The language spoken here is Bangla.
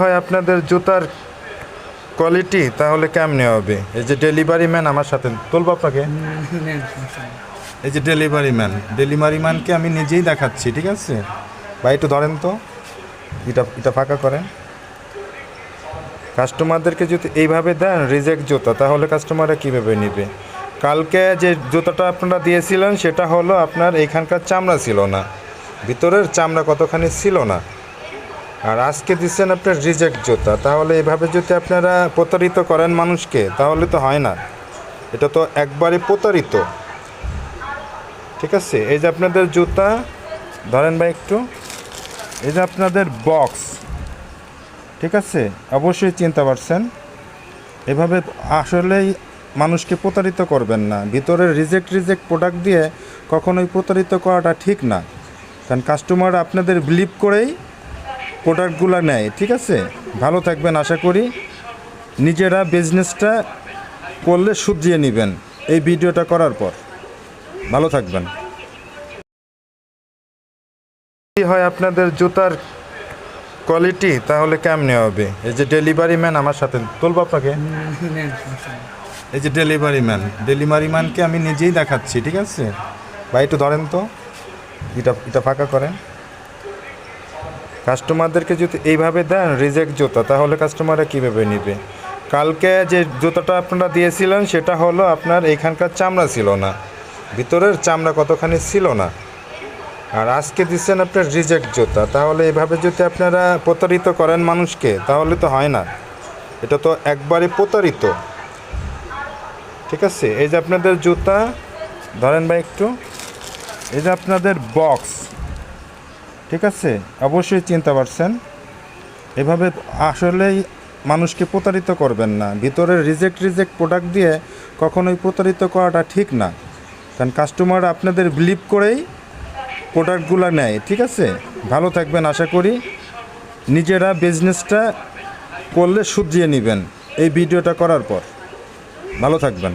হয় আপনাদের জুতার কোয়ালিটি তাহলে কেমনে হবে? এই যে ডেলিভারি ম্যান আমার সাথে, তুলবো আপনাকে? এই যে ডেলিভারি ম্যান ডেলিভারি ম্যানকে আমি নিজেই দেখাচ্ছি, ঠিক আছে? ভাই, একটু ধরেন তো। এটা এটা ফাঁকা করেন। কাস্টমারদেরকে যদি এইভাবে দেন রিজেক্ট জুতা, তাহলে কাস্টমাররা কীভাবে নেবে? কালকে যে জুতাটা আপনারা দিয়েছিলেন, সেটা হলো আপনার এইখানকার চামড়া ছিল না। ভিতরের চামড়া কতখানি ছিল না? আর আজকে দিচ্ছেন আপনার রিজেক্ট জুতা। তাহলে এভাবে যদি আপনারা প্রতারিত করেন মানুষকে, তাহলে তো হয় না। এটা তো একবারে প্রতারিত। ঠিক আছে? এই যে আপনাদের জুতা, ধরেন ভাই একটু। এই যে আপনাদের বক্স ঠিক আছে? অবশ্যই চিনতে পারছেন। এভাবে আসলেই মানুষকে প্রতারিত করবেন না। ভিতরে রিজেক্ট রিজেক্ট প্রোডাক্ট দিয়ে কখনোই প্রতারিত করাটা ঠিক না। কারণ কাস্টমার আপনাদের বিলিভ করেই প্রোডাক্টগুলো নেয়, ঠিক আছে? ভালো থাকবেন, আশা করি। নিজেরা বিজনেসটা করলে শুধরিয়ে নেবেন, এই ভিডিওটা করার পর। ভালো থাকবেন। হয় আপনাদের জুতার কোয়ালিটি তাহলে কেমনে হবে? এই যে ডেলিভারি ম্যান আমার সাথে, তুলবো আপনাকে? এই যে ডেলিভারি ম্যান ডেলিভারি ম্যানকে আমি নিজেই দেখাচ্ছি, ঠিক আছে? ভাই, একটু ধরেন তো। এটা এটা ফাঁকা করেন। কাস্টমারদেরকে যদি এইভাবে দেন রিজেক্ট জুতা, তাহলে কাস্টমাররা কীভাবে নেবে? কালকে যে জুতাটা আপনারা দিয়েছিলেন, সেটা হলো আপনার এইখানকার চামড়া ছিল না। ভিতরের চামড়া কতখানি ছিল না? আর আজকে দিচ্ছেন আপনার রিজেক্ট জুতা। তাহলে এভাবে যদি আপনারা প্রতারিত করেন মানুষকে, তাহলে তো হয় না। এটা তো একবারে প্রতারিত। ঠিক আছে? এই যে আপনাদের জুতা, ধরেন ভাই একটু। এই যে আপনাদের বক্স ঠিক আছে? অবশ্যই চিনতে পারছেন। এভাবে আসলেই মানুষকে প্রতারিত করবেন না। ভিতরে রিজেক্ট রিজেক্ট প্রোডাক্ট দিয়ে কখনোই প্রতারিত করাটা ঠিক না। কারণ কাস্টমার আপনাদের বিলিভ করেই প্রোডাক্টগুলো নেয়, ঠিক আছে? ভালো থাকবেন, আশা করি। নিজেরা বিজনেসটা করলে শুধরিয়ে নেবেন এই ভিডিওটা করার পর। ভালো থাকবেন।